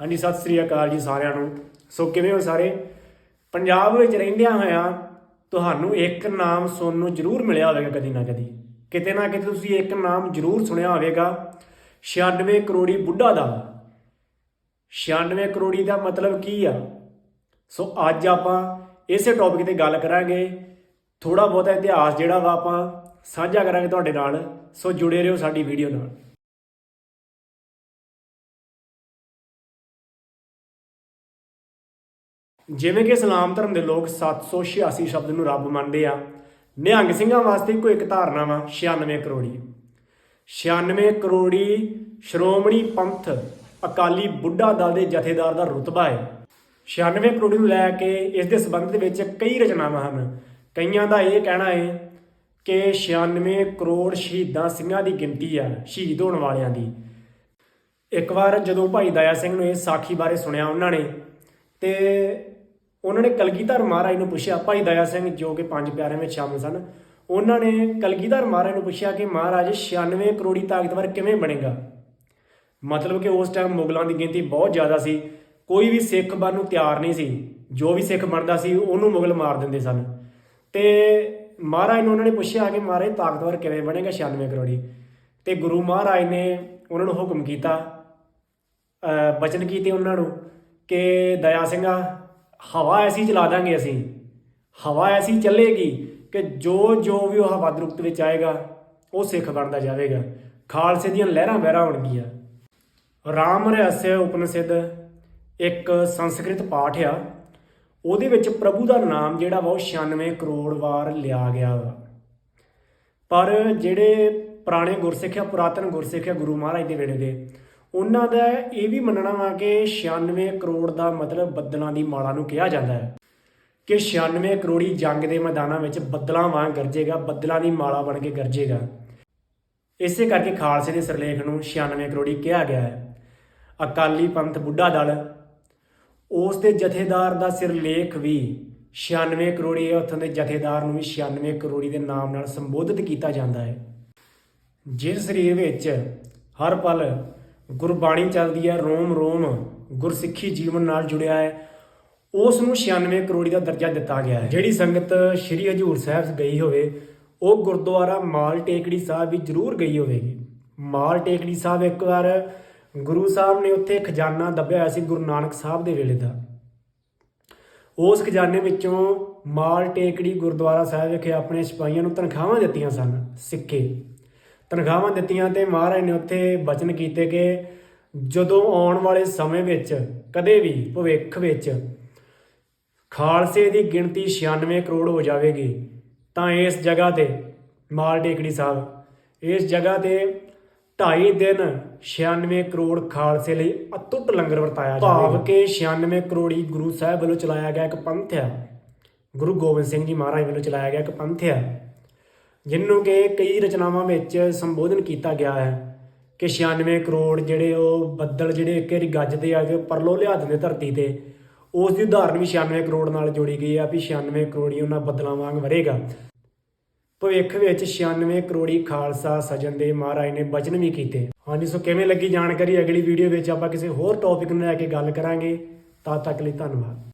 ਹਾਂਜੀ, ਸਤਿ ਸ੍ਰੀ ਅਕਾਲ ਜੀ ਸਾਰਿਆਂ ਨੂੰ। ਸੋ ਕਿਵੇਂ ਹੋ ਸਾਰੇ? ਪੰਜਾਬ ਵਿੱਚ ਰਹਿੰਦਿਆਂ ਹੋਇਆਂ ਤੁਹਾਨੂੰ ਇੱਕ ਨਾਮ ਸੁਣਨ ਨੂੰ ਜ਼ਰੂਰ ਮਿਲਿਆ ਹੋਵੇਗਾ ਕਦੀ ਨਾ ਕਦੀ। ਕਿਤੇ ਨਾ ਕਿਤੇ ਤੁਸੀਂ ਇੱਕ ਨਾਮ ਜ਼ਰੂਰ ਸੁਣਿਆ ਹੋਵੇਗਾ। 96 ਕਰੋੜੀ ਬੁੱਢਾ ਦਾ। 96 ਕਰੋੜੀ ਦਾ ਮਤਲਬ ਕੀ ਆ? ਸੋ ਅੱਜ ਆਪਾਂ ਇਸੇ ਟੌਪਿਕ ਤੇ ਗੱਲ ਕਰਾਂਗੇ। ਥੋੜਾ ਬਹੁਤਾ ਇਤਿਹਾਸ ਜਿਹੜਾ ਵਾ ਆਪਾਂ ਸਾਂਝਾ ਕਰਾਂਗੇ ਤੁਹਾਡੇ ਨਾਲ। ਸੋ ਜੁੜੇ ਰਹੋ ਸਾਡੀ ਵੀਡੀਓ ਨਾਲ। ਜਿਵੇਂ ਕਿ ਇਸਲਾਮ ਧਰਮ ਦੇ ਲੋਕ 786 ਸ਼ਬਦ ਨੂੰ ਰੱਬ ਮੰਨਦੇ ਆ। ਨਿਹੰਗ ਸਿੰਘਾਂ ਵਾਸਤੇ ਇੱਕੋ ਇੱਕ ਧਾਰਨਾ ਵਾ 96 ਕਰੋੜੀ। 96 ਕਰੋੜੀ ਸ਼੍ਰੋਮਣੀ ਪੰਥ ਅਕਾਲੀ ਬੁੱਢਾ ਦਲ ਦੇ ਜਥੇਦਾਰ ਦਾ ਰੁਤਬਾ ਹੈ 96 ਕਰੋੜੀ ਨੂੰ ਲੈ ਕੇ ਇਸ ਦੇ ਸੰਬੰਧ ਦੇ ਵਿੱਚ ਕਈ ਰਚਨਾਵਾਂ ਹਨ। ਕਈਆਂ ਦਾ ਇਹ ਕਹਿਣਾ ਹੈ ਕਿ 96 ਕਰੋੜ ਸ਼ਹੀਦਾਂ ਸਿੰਘਾਂ ਦੀ ਗਿਣਤੀ ਆ, ਸ਼ਹੀਦ ਹੋਣ ਵਾਲਿਆਂ ਦੀ। ਇੱਕ ਵਾਰ ਜਦੋਂ ਭਾਈ ਦਇਆ ਸਿੰਘ ਨੂੰ ਇਹ ਸਾਖੀ ਬਾਰੇ ਸੁਣਿਆ ਉਹਨਾਂ ਨੇ ਤੇ ਉਹਨਾਂ ਨੇ ਕਲਗੀਧਰ ਮਹਾਰਾਜ ਨੂੰ ਪੁੱਛਿਆ, ਭਾਈ ਦਇਆ ਸਿੰਘ ਜੋ ਕਿ ਪੰਜ ਪਿਆਰਿਆਂ ਵਿੱਚ ਸ਼ਾਮਲ ਸਨ, ਉਹਨਾਂ ਨੇ ਕਲਗੀਧਰ ਮਹਾਰਾਜ ਨੂੰ ਪੁੱਛਿਆ ਕਿ ਮਹਾਰਾਜ 96 ਕਰੋੜੀ ਤਾਕਤਵਰ ਕਿਵੇਂ ਬਣੇਗਾ? ਮਤਲਬ ਕਿ ਉਸ ਟਾਈਮ ਮੁਗਲਾਂ ਦੀ ਗਿਣਤੀ ਬਹੁਤ ਜ਼ਿਆਦਾ ਸੀ। ਕੋਈ ਵੀ ਸਿੱਖ ਬਣ ਨੂੰ ਤਿਆਰ ਨਹੀਂ ਸੀ। ਜੋ ਵੀ ਸਿੱਖ ਬਣਦਾ ਸੀ, ਉਹਨੂੰ ਮੁਗਲ ਮਾਰ ਦਿੰਦੇ ਸਨ। ਤੇ ਮਹਾਰਾਜ ਨੂੰ ਉਹਨਾਂ ਨੇ ਪੁੱਛਿਆ ਕਿ ਮਹਾਰਾਜ, ਤਾਕਤਵਰ ਕਿਵੇਂ ਬਣੇਗਾ 96 ਕਰੋੜੀ? ਤੇ ਗੁਰੂ ਮਹਾਰਾਜ ਨੇ ਉਹਨਾਂ ਨੂੰ ਹੁਕਮ ਕੀਤਾ ਬਚਨ ਕੀਤੇ ਉਹਨਾਂ ਨੂੰ ਕਿ, ਦਇਆ ਸਿੰਘਾ ਹਵਾ ਐਸੀ ਚਲਾ ਦਾਂਗੇ ਅਸੀਂ। ਹਵਾ ਐਸੀ ਚੱਲੇਗੀ ਕਿ ਜੋ ਜੋ ਵੀ ਉਹ ਹਵਾ ਦਰੁਕਤ ਵਿੱਚ ਆਏਗਾ, ਉਹ ਸਿੱਖ ਬਣਦਾ ਜਾਵੇਗਾ। ਖਾਲਸੇ ਦੀਆਂ ਲਹਿਰਾਂ ਵਹਿਰਾਂ ਹੋਣਗੀਆਂ। ਰਾਮ ਰਹੱਸ ਉਪਨਿਸ਼ਦ ਇੱਕ ਸੰਸਕ੍ਰਿਤ ਪਾਠ ਆ। ਉਹਦੇ ਵਿੱਚ ਪ੍ਰਭੂ ਦਾ ਨਾਮ ਜਿਹੜਾ ਵਾ ਉਹ 96 ਕਰੋੜ ਵਾਰ ਲਿਆ ਗਿਆ ਵਾ। ਪਰ ਜਿਹੜੇ ਪੁਰਾਣੇ ਗੁਰਸਿੱਖ ਆ, ਪੁਰਾਤਨ ਗੁਰਸਿੱਖ ਆ ਗੁਰੂ ਮਹਾਰਾਜ ਦੇ ਵੇਲੇ ਦੇ ਉਹਨਾਂ ਦਾ ਇਹ ਵੀ ਮੰਨਣਾ ਵਾ ਕਿ 96 ਕਰੋੜ ਦਾ ਮਤਲਬ ਬੱਦਲਾਂ ਦੀ ਮਾਲਾ ਨੂੰ ਕਿਹਾ ਜਾਂਦਾ ਹੈ। ਕਿ 96 ਕਰੋੜੀ ਜੰਗ ਦੇ ਮੈਦਾਨਾਂ ਵਿੱਚ ਬੱਦਲਾਂ ਵਾਂਗ ਗਰਜੇਗਾ, ਬੱਦਲਾਂ ਦੀ ਮਾਲਾ ਬਣ ਕੇ ਗਰਜੇਗਾ। ਇਸੇ ਕਰਕੇ ਖਾਲਸੇ ਦੇ ਸਿਰਲੇਖ ਨੂੰ 96 ਕਰੋੜੀ ਕਿਹਾ ਗਿਆ ਹੈ। ਅਕਾਲੀ ਪੰਥ ਬੁੱਢਾ ਦਲ, ਉਸ ਦੇ ਜਥੇਦਾਰ ਦਾ ਸਿਰਲੇਖ ਵੀ 96 ਕਰੋੜੀ ਹੈ, ਉੱਥੋਂ ਦੇ ਜਥੇਦਾਰ ਨੂੰ ਵੀ 96 ਕਰੋੜੀ ਦੇ ਨਾਮ ਨਾਲ ਸੰਬੋਧਿਤ ਕੀਤਾ ਜਾਂਦਾ ਹੈ। ਜਿਸ ਸਰੀਰ ਵਿੱਚ ਹਰ ਪਲ ਗੁਰਬਾਣੀ ਚੱਲਦੀ ਹੈ, ਰੋਮ ਰੋਮ, ਗੁਰਸਿੱਖੀ ਜੀਵਨ ਨਾਲ ਜੁੜਿਆ ਹੈ। ਉਸ ਨੂੰ 96 ਕਰੋੜੀ ਦਾ ਦਰਜਾ ਦਿੱਤਾ ਗਿਆ ਹੈ। ਜਿਹੜੀ ਸੰਗਤ ਸ੍ਰੀ ਹਜੂਰ ਸਾਹਿਬ ਗਈ ਹੋਵੇ, ਉਹ ਗੁਰਦੁਆਰਾ ਮਾਲ ਟੇਕੜੀ ਸਾਹਿਬ ਵੀ ਜ਼ਰੂਰ ਗਈ ਹੋਵੇਗੀ। ਮਾਲ ਟੇਕੜੀ ਸਾਹਿਬ ਇੱਕ ਵਾਰ ਗੁਰੂ ਸਾਹਿਬ ਨੇ ਉੱਥੇ ਖਜ਼ਾਨਾ ਦੱਬਿਆ ਹੋਇਆ ਸੀ ਗੁਰੂ ਨਾਨਕ ਸਾਹਿਬ ਦੇ ਵੇਲੇ ਦਾ। ਉਸ ਖਜ਼ਾਨੇ ਵਿੱਚੋਂ ਮਾਲ ਟੇਕੜੀ ਗੁਰਦੁਆਰਾ ਸਾਹਿਬ ਵਿਖੇ ਆਪਣੇ ਸਿਪਾਹੀਆਂ ਨੂੰ ਤਨਖਾਹਾਂ ਦਿੱਤੀਆਂ ਸਨ ਸਿੱਕੇ ਤਨਖਾਹਾਂ ਦਿੱਤੀਆਂ ਤੇ ਮਹਾਰਾਜ ਨੇ ਉੱਥੇ ਬਚਨ ਕੀਤੇ ਕਿ ਜਦੋਂ ਆਉਣ ਵਾਲੇ ਸਮੇਂ ਵਿੱਚ ਕਦੇ ਵੀ ਭਵਿੱਖ ਵਿੱਚ ਖਾਲਸੇ ਦੀ ਗਿਣਤੀ 96 ਕਰੋੜ ਹੋ ਜਾਵੇਗੀ ਤਾਂ ਇਸ ਜਗ੍ਹਾ ਤੇ ਮਾਲ ਟੇਕੜੀ ਸਾਹਿਬ ਇਸ ਜਗ੍ਹਾ ਤੇ 2.5 ਦਿਨ 96 ਕਰੋੜ ਖਾਲਸੇ ਲਈ ਅਤੁੱਟ ਲੰਗਰ ਵਰਤਾਇਆ ਜਾਵੇਗਾ। ਭਾਵ ਕਿ 96 ਕਰੋੜੀ ਗੁਰੂ ਸਾਹਿਬ ਵੱਲੋਂ ਚਲਾਇਆ ਗਿਆ ਇੱਕ ਪੰਥ ਆ। ਗੁਰੂ ਗੋਬਿੰਦ ਸਿੰਘ ਜੀ ਮਹਾਰਾਜ ਵੱਲੋਂ ਚਲਾਇਆ ਗਿਆ ਇੱਕ ਪੰਥ ਆ। ਜਿਹਨੂੰ ਕਿ ਕਈ ਰਚਨਾਵਾਂ ਵਿੱਚ ਸੰਬੋਧਨ ਕੀਤਾ ਗਿਆ ਹੈ ਕਿ 96 ਕਰੋੜ ਜਿਹੜੇ ਉਹ ਬੱਦਲ ਜਿਹੜੇ ਇੱਕ ਵਾਰੀ ਗੱਜਦੇ ਆ ਕਿ ਪਰਲੋ ਲਿਆ ਦਿੰਦੇ ਧਰਤੀ ਤੇ, ਉਸ ਦੀ ਉਦਾਹਰਨ ਵੀ 96 ਕਰੋੜ ਨਾਲ ਜੋੜੀ ਗਈ ਆ ਵੀ 96 ਕਰੋੜੀ ਉਹਨਾਂ ਬੱਦਲਾਂ ਵਾਂਗ ਵਰੇਗਾ। ਭਵਿੱਖ ਵਿੱਚ 96 ਕਰੋੜੀ ਖਾਲਸਾ ਸਜਣ ਦੇ ਮਹਾਰਾਜ ਨੇ ਬਚਨ ਵੀ ਕੀਤੇ। ਹਾਂਜੀ, ਸੋ ਕਿਵੇਂ ਲੱਗੀ ਜਾਣਕਾਰੀ? ਅਗਲੀ ਵੀਡੀਓ ਵਿੱਚ ਆਪਾਂ ਕਿਸੇ ਹੋਰ ਟੌਪਿਕ ਨੂੰ ਲੈ ਕੇ ਗੱਲ ਕਰਾਂਗੇ। ਤਦ ਤੱਕ ਲਈ ਧੰਨਵਾਦ।